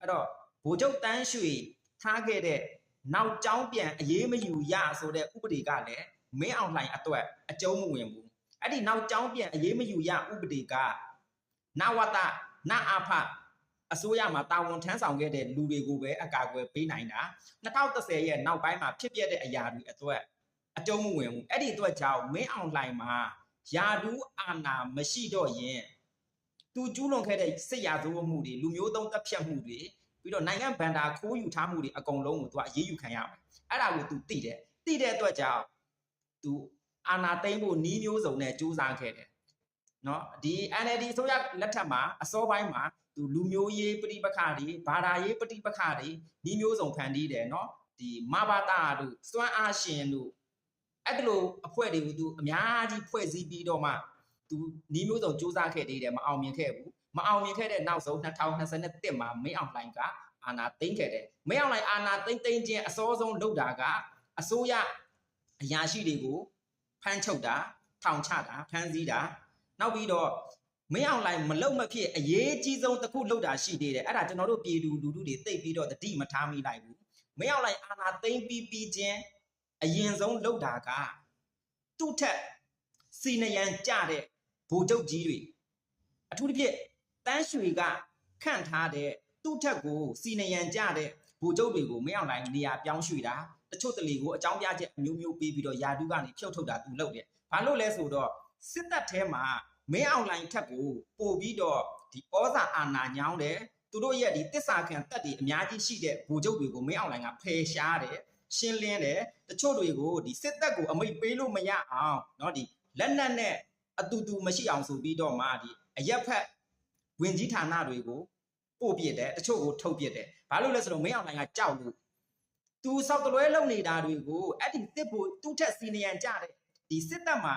အဲ့တော့ဗိုလ်ချုပ်တန်းရွှေထားခဲ့တဲ့နောက်ကျောင်းပြန်အရေးမယူရဆိုတဲ့ဥပဒေကလည်းမင်းအောင်လှိုင်အတွက်အကျုံးမဝင်ဘူးအဲ့ဒီနောက်ကျောင်းပြန်အရေးမယူရဥပဒေကနဝတနအာဖအစိုးရမှာတာဝန်ထမ်းဆောင်ခဲ့တဲ့လူတွေကိုပဲအကာအကွယ်ပေးနိုင်တာ2010ရဲ့နောက်ပိုင်းမှာဖြစ်ပျက်တဲ့အရာတွေအတွက်အကျုံးမဝင်ဘူးအဲ့ဒီအတွက်ကြောင့်မင်းအောင်လှိုင်မှာယာဒူးအာနာမရှိတော့ရင် သူကျူးလွန်ခဲ့တဲ့စစ်ရာဇဝတ်မှုတွေလူမျိုးတုံးတပ်ဖြတ်မှုတွေပြီးတော့နိုင်ငံဗန်ဒါခိုးယူထားမှုတွေအကုန်လုံးကိုသူကအရေးယူခံရမယ်အဲ့ဒါကိုသူသိတယ်သိတဲ့အတွက်ကြောင့်သူအာနာသိမ့်ဖို့နီးမျိုးစုံနဲ့စူးစမ်းခဲ့တယ်နော်ဒီ NLD ဆိုရလက်ထက်မှာအစောပိုင်းမှာသူလူမျိုးရေးပဋိပက္ခတွေဘာသာရေးပဋိပက္ခတွေနီးမျိုးစုံဖန်တီးတယ်နော်ဒီမဘာတာတို့စွမ်းအားရှင်တို့အဲ့ဒီလိုအဖွဲ့တွေကိုသူအများကြီးဖွဲ့စည်းပြီးတော့မှ သူနီးမျိုးစုံစူးစမ်းခဲ့သေးတယ်မအောင်မြင်ခဲ့ဘူးမအောင်မြင်ခဲ့တဲ့နောက်ဆုံး2021မှာမင်းအောင်လှိုင်ကအာဏာသိမ်းခဲ့တယ်မင်းအောင်လှိုင်အာဏာသိမ်းသိမ်းချင်းအစောဆုံးလုပ်တာကအစိုးရအရာရှိတွေကိုဖမ်းချုပ်တာထောင်ချတာဖမ်းဆီးတာနောက်ပြီးတော့မင်းအောင်လှိုင်မလုံမဖြစ်အရေးကြီးဆုံးတစ်ခုလုပ်တာရှိသေးတယ်အဲ့ဒါကျွန်တော်တို့ပြည်သူလူထုတွေသိပြီးတော့တတိမထားမိလိုက်ဘူးမင်းအောင်လှိုင်အာဏာသိမ်းပြီးပြီးချင်းအရင်ဆုံးလုပ်တာကသူ့ထက်စီနယံကြတဲ့ ဗိုလ်ချုပ်ကြီးတွေအထူးသဖြင့်တန်းရွှေကခန့်ထားတဲ့သူ့ထက်ကိုစီနယံကြတဲ့ဗိုလ်ချုပ်တွေကိုမင်းအောင်လိုင်းနေရာပြောင်းရွှေ့တာတချို့တလေကိုအကြောင်းပြချက်အမျိုးမျိုးပေးပြီးတော့ယာတုကနေဖြုတ်ထုတ်တာသူလုပ်တယ်။ဘာလို့လဲဆိုတော့စစ်တပ်ထဲမှာမင်းအောင်လိုင်းထက်ကိုပို့ပြီးတော့ဒီဩဇာအာဏာညောင်းတယ်သူတို့ရဲ့ဒီတစ္ဆာခံတက်တွေအများကြီးရှိတဲ့ဗိုလ်ချုပ်တွေကိုမင်းအောင်လိုင်းကဖယ်ရှားတယ်ရှင်းလင်းတယ်တချို့တွေကိုဒီစစ်တပ်ကိုအမိတ်ပေးလို့မရအောင်เนาะဒီလက်နက်နဲ့ အတူတူမရှိအောင်ဆိုပြီးတော့မှဒီအရက်ဖက်ဝင်ကြီးဌာနတွေကိုပို့ပြစ်တယ်တချို့ကိုထုတ်ပြစ်တယ်ဘာလို့လဲဆိုတော့မင်းအောင်လိုင်းကကြောက်လို့သူစောက်တလွဲလုံနေတာတွေကိုအဲ့ဒီတစ်ဖို့သူ့ထက်စီနီယံကြတဲ့ဒီစစ်တပ်မှာ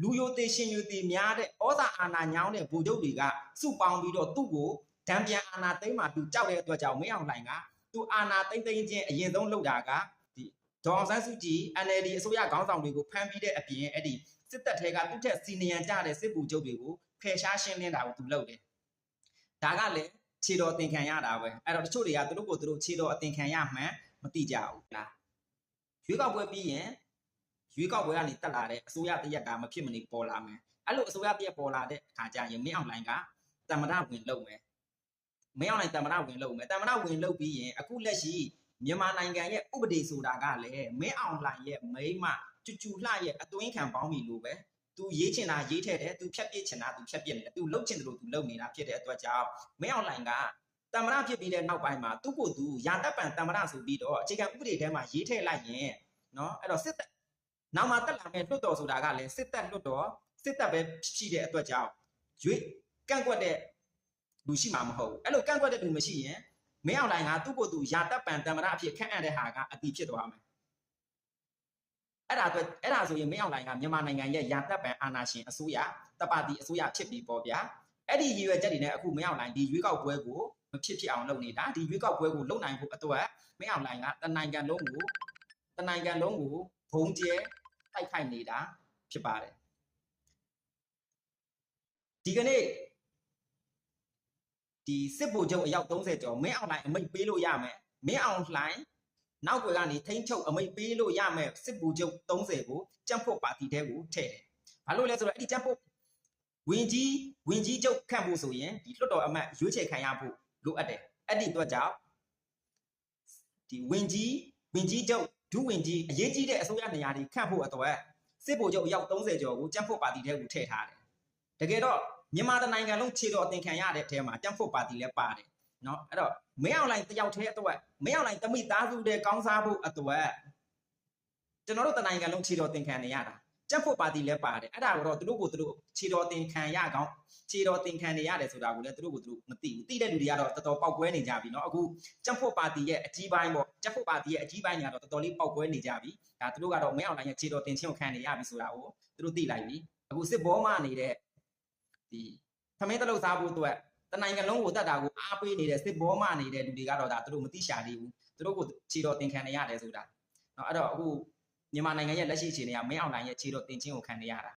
လူယိုသေးရှင်ယိုသေးများတဲ့ဩဇာအာဏာညောင်းတဲ့ဗိုလ်ချုပ်တွေကစုပေါင်းပြီးတော့သူ့ကိုဒံပြန်အာဏာသိမ်းမှသူကြောက်တဲ့အတွက်ကြောင့်မင်းအောင်လိုင်းကသူအာဏာသိမ်းသိမ်းချင်းအရင်ဆုံးလုပ်တာကဒီဒေါအောင်ဆန်းစုကြည် NLD အစိုးရခေါင်းဆောင်တွေကိုဖမ်းပြီးတဲ့အပြင်အဲ့ဒီ စစ်တပ်ထဲကသူ့ထက်စီနီယံကြတဲ့စစ်ဗိုလ်ချုပ်တွေကိုဖယ်ရှားရှင်းလင်းတာကိုသူလုပ်တယ်။ဒါကလည်းခြေတော်အသင်ခံရတာပဲ။အဲ့တော့တချို့တွေကသူတို့ကိုသူတို့ခြေတော်အသင်ခံရမှန်းမသိကြဘူးလား။ရွေးကောက်ပွဲပြီးရင်ရွေးကောက်ပွဲကနေတက်လာတဲ့အစိုးရတရက်ကမဖြစ်မနေပေါ်လာမယ်။အဲ့လိုအစိုးရတရက်ပေါ်လာတဲ့အခါကျရင်မင်းအောင်လိုင်းကတမရဝင်လုပ်မယ်။မင်းအောင်လိုင်းတမရဝင်လုပ်မယ်။တမရဝင်လုပ်ပြီးရင်အခုလက်ရှိမြန်မာနိုင်ငံရဲ့ဥပဒေဆိုတာကလည်းမင်းအောင်လှိုင်ရဲ့မိမ ကျူကျူလှရဲ့အသွင်းခံပေါင်းပြီလို့ပဲသူရေးချင်တာရေးထည့်တယ်သူဖြတ်ပြစ်ချင်တာသူဖြတ်ပြစ်နေတယ်သူလှုပ်ချင်တယ်လို့သူလှုပ်နေတာဖြစ်တဲ့အတွက်ကြောင့်မင်းအောင်လှိုင်ကတမရဖြစ်ပြီးတဲ့နောက်ပိုင်းမှာသူ့ကိုယ်သူရာတပ်ပံတမရဆိုပြီးတော့အခြေခံဥပဒေထဲမှာရေးထည့်လိုက်ရင်နော်အဲ့တော့စစ်တပ်နောက်မှတက်လာမဲ့လွတ်တော်ဆိုတာကလည်းစစ်တပ်လွတ်တော်စစ်တပ်ပဲရှိတဲ့အတွက်ကြောင့်ရွေးကန့်ကွက်တဲ့လူရှိမှာမဟုတ်ဘူးအဲ့လိုကန့်ကွက်တဲ့လူမရှိရင်မင်းအောင်လိုင်ကသူ့ကိုယ်သူယာတပ်ပံတမရအဖြစ်ခန့်အပ်တဲ့ဟာကအတိဖြစ်သွားမယ် အဲ့ဒါအတွက်အဲ့ဒါဆိုရင်မင်းအောင်လိုင်ကမြန်မာနိုင်ငံရဲ့ယာတပ်ပံအာဏာရှင်အစိုးရတပါတီအစိုးရဖြစ်ပြီးပေါ့ဗျာအဲ့ဒီရည်ရွယ်ချက်တွေနဲ့အခုမင်းအောင်လိုင်ဒီရွေးကောက်ပွဲကိုမဖြစ်ဖြစ်အောင်လုပ်နေတာဒီရွေးကောက်ပွဲကိုလုပ်နိုင်ဖို့အတွက်မင်းအောင်လိုင်ကတနိုင်ငံလုံးကိုတနိုင်ငံလုံးကိုဘုံကျဲတိုက်ခိုက်နေတာဖြစ်ပါတယ်ဒီကနေ့ဒီစစ်ဗိုလ်ချုပ်အယောက်30ကျော်မင်းအောင်လှိုင်အမိတ်ပေးလို့ရမယ်မင်းအောင်လှိုင် နောက်ွယ်ကနေထိန်းချုပ်အမိတ်ပေးလို့ရမယ်စစ်ဗိုလ်ချုပ်30ကိုကြံ့ဖို့ပါတီတဲကိုထည့်တယ်ဘာလို့လဲဆိုတော့အဲ့ဒီကြံ့ဖို့ဝင်ကြီးဝင်ကြီးချုပ်ခန့်ဖို့ဆိုရင်ဒီလွှတ်တော်အမတ်ရွေးချယ်ခံရဖို့လိုအပ်တယ်အဲ့ဒီအတွက်ကြောင့်ဒီဝင်ကြီးဝင်ကြီးချုပ်ဒုဝင်ကြီးအရေးကြီးတဲ့အစိုးရနေရာတွေခန့်ဖို့အတွက်စစ်ဗိုလ်ချုပ်အယောက်30ကျော်ကိုကြံ့ဖို့ပါတီတဲကိုထည့်ထားတယ်တကယ်တော့မြန်မာတိုင်းနိုင်ငံလုံးခြေတော်အသင်ခံရတဲ့အထဲမှာတမ်ဖို့ပါတီလည်းပါတယ် เนาะအဲ့တော့မင်းအောင်လိုင်းတယောက်တည်းအတွက်မင်းအောင်လိုင်းတမိသားစုတဲ့ကောင်းစားဖို့အတွက်ကျွန်တော်တို့တိုင်းနိုင်ငံလုံးခြေတော်အသင်ခံနေရတာတမ်ဖို့ပါတီလည်းပါတယ်အဲ့ဒါကိုတော့သူတို့ကိုသူတို့ခြေတော်အသင်ခံရကောင်းခြေတော်အသင်ခံနေရတယ်ဆိုတာကိုလည်းသူတို့ကိုသူတို့မသိဘူးသိတဲ့လူတွေကတော့တော်တော်ပောက်ကွဲနေကြပြီเนาะအခုတမ်ဖို့ပါတီရဲ့အကြီးပိုင်းပေါ့တမ်ဖို့ပါတီရဲ့အကြီးပိုင်းကတော့တော်တော်လေးပောက်ကွဲနေကြပြီဒါသူတို့ကတော့မင်းအောင်လိုင်းရဲ့ခြေတော်တင်ချင်းကိုခံနေရပြီဆိုတာကိုသူတို့သိလိုက်ပြီအခုစစ်ဘောမနေတဲ့ ဒီသမင်းတလုတ်စားဖို့အတွက်တ နိုင်ငံလုံးကိုတတ်တာကိုအားပေးနေတဲ့စစ်ဘောမနေတဲ့လူတွေကတော့ဒါသူတို့မသိရှာသေးဘူးသူတို့ကိုခြေတော်တင်ခံနေရတယ်ဆိုတာเนาะအဲ့တော့အခုမြန်မာနိုင်ငံရဲ့လက်ရှိအခြေအနေကမင်းအောင်လှိုင်ရဲ့ခြေတော်တင်ချင်းကိုခံနေရတာ